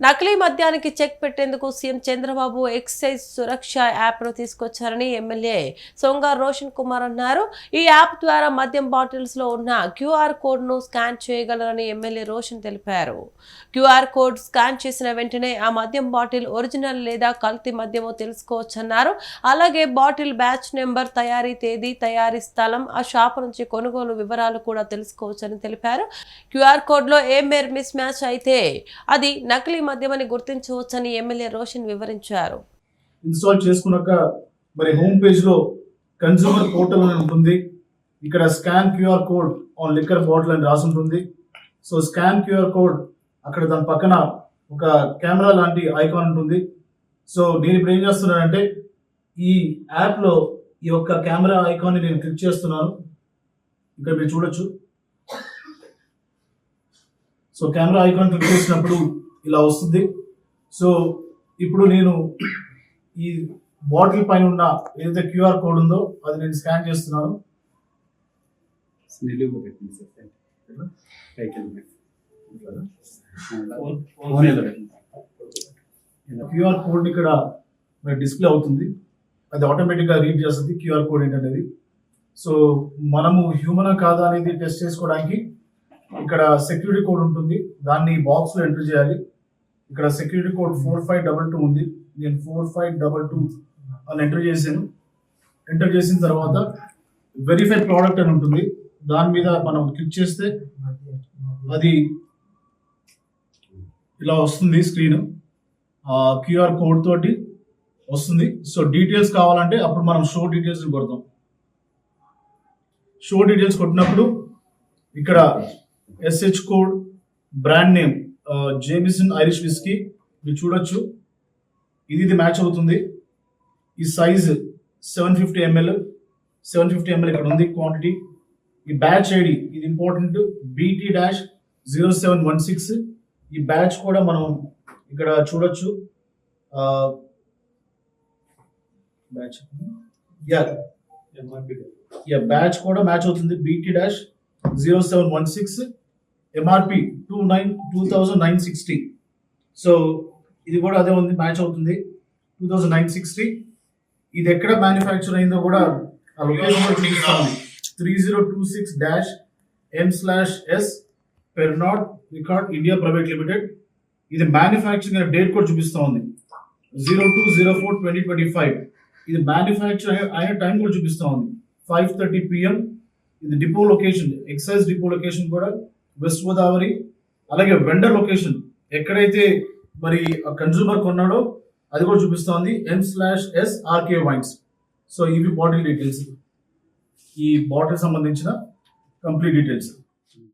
నకిలీ మద్యానికి చెక్ పెట్టేందుకు సీఎం చంద్రబాబు ఎక్సైజ్ సురక్ష యాప్ను తీసుకొచ్చారని ఎమ్మెల్యే సోంగార్ రోషన్ కుమార్ అన్నారు. ఈ యాప్ ద్వారా మద్యం బాటిల్స్లో ఉన్న క్యూఆర్ కోడ్ను స్కాన్ చేయగలరని ఎమ్మెల్యే రోషన్ తెలిపారు. క్యూఆర్ కోడ్ స్కాన్ చేసిన వెంటనే ఆ మద్యం బాటిల్ ఒరిజినల్ లేదా కల్తీ మద్యమో తెలుసుకోవచ్చన్నారు. అలాగే బాటిల్ బ్యాచ్ నెంబర్ తయారీ తేదీ తయారీ స్థలం ఆ షాప్ నుంచి కొనుగోలు వివరాలు కూడా తెలుసుకోవచ్చని తెలిపారు. క్యూఆర్ కోడ్లో ఏ మేర్ మిస్ మ్యాచ్ అయితే అది నకిలీ మద్యమని గుర్తించవచ్చని ఎమ్మెల్యే రోషన్ వివరించారు. ఇన్స్టాల్ చేసుకున్నాక మరి హోమ్ పేజ్లో కన్జ్యూమర్ పోర్టల్ అని ఉంటుంది. ఇక్కడ scan QR code on liquor bottle అని రాసి ఉంటుంది. సో స్కాన్ క్యూఆర్ కోడ్ అక్కడ దాని పక్కన ఒక కెమెరా లాంటి ఐకాన్ ఉంటుంది. సో నేను ఇప్పుడు ఏం చేస్తున్నానంటే ఈ యాప్లో ఈ యొక్క కెమెరా ఐకాన్ని నేను క్లిక్ చేస్తున్నాను. ఇక్కడ మీరు చూడొచ్చు. సో కెమెరా ఐకాన్ క్లిక్ చేసినప్పుడు ఇలా వస్తుంది. సో ఇప్పుడు నేను ఈ బాటిల్ పైన ఉన్న ఏదైతే క్యూఆర్ కోడ్ ఉందో అది నేను స్కాన్ చేస్తున్నాను. క్యూఆర్ కోడ్ ఇక్కడ డిస్ప్లే అవుతుంది. అది ఆటోమేటిక్గా రీడ్ చేస్తుంది క్యూఆర్ కోడ్ ఏంటనేది. సో మనము హ్యూమనా కాదా అనేది టెస్ట్ చేసుకోవడానికి ఇక్కడ సెక్యూరిటీ కోడ్ ఉంటుంది. దాన్ని బాక్స్లో ఎంటర్ చేయాలి. ఇక్కడ security code four five double two ఉంది. నేను ఫోర్ ఫైవ్ డబల్ టూ అని ఎంటర్ చేశాను. ఎంటర్ చేసిన తర్వాత వెరిఫై ప్రోడక్ట్ అని ఉంటుంది. దాని మీద మనం క్లిక్ చేస్తే అది ఇలా వస్తుంది స్క్రీన్ క్యూఆర్ కోడ్ తోటి వస్తుంది. సో డీటెయిల్స్ కావాలంటే అప్పుడు మనం షో డీటెయిల్స్ కొడతాం. షో డీటెయిల్స్ కొట్టినప్పుడు ఇక్కడ SH code brand name Jameson Irish whisky మీరు చూడొచ్చు. ఇది ఇది మ్యాచ్ అవుతుంది. ఈ size seven fifty ml seven fifty ml ఇక్కడ ఉంది క్వాంటిటీ ఈ బ్యాచ్ ఐడి ఇది important BT dash zero seven one six ఈ బ్యాచ్ కూడా మనం ఇక్కడ చూడొచ్చు. బ్యాచ్ యా యా బ్యాచ్ కూడా మ్యాచ్ అవుతుంది. BT dash zero seven one six MRP two nine two thousand nine sixty so ఇది కూడా అదే ఉంది మ్యాచ్ అవుతుంది. టూ థౌజండ్ నైన్ సిక్స్టీ ఇది ఎక్కడ మ్యానుఫ్యాక్చర్ అయిందో కూడా ఆ లొకేషన్ కూడా చూపిస్తాను. Three zero two six dash M slash S Pernod Ricard India private limited ఇది మ్యానుఫ్యాక్చరింగ్ డేట్ కూడా చూపిస్తా ఉంది. Zero two zero four twenty twenty five ఇది మ్యానుఫ్యాక్చర్ అయిన టైం కూడా చూపిస్తా ఉంది. ఫైవ్ థర్టీ పిఎం ఇది depot location excise depot location కూడా వెస్ట్ గోదావరి అలాగే వెండర్ లొకేషన్ ఎక్కడైతే మరి కన్జ్యూమర్ కొన్నాడో అది కూడా చూపిస్తోంది. M slash S RK wines so ఇవి బాటిల్ డీటెయిల్స్ ఈ బాటిల్ సంబంధించిన కంప్లీట్ డీటెయిల్స్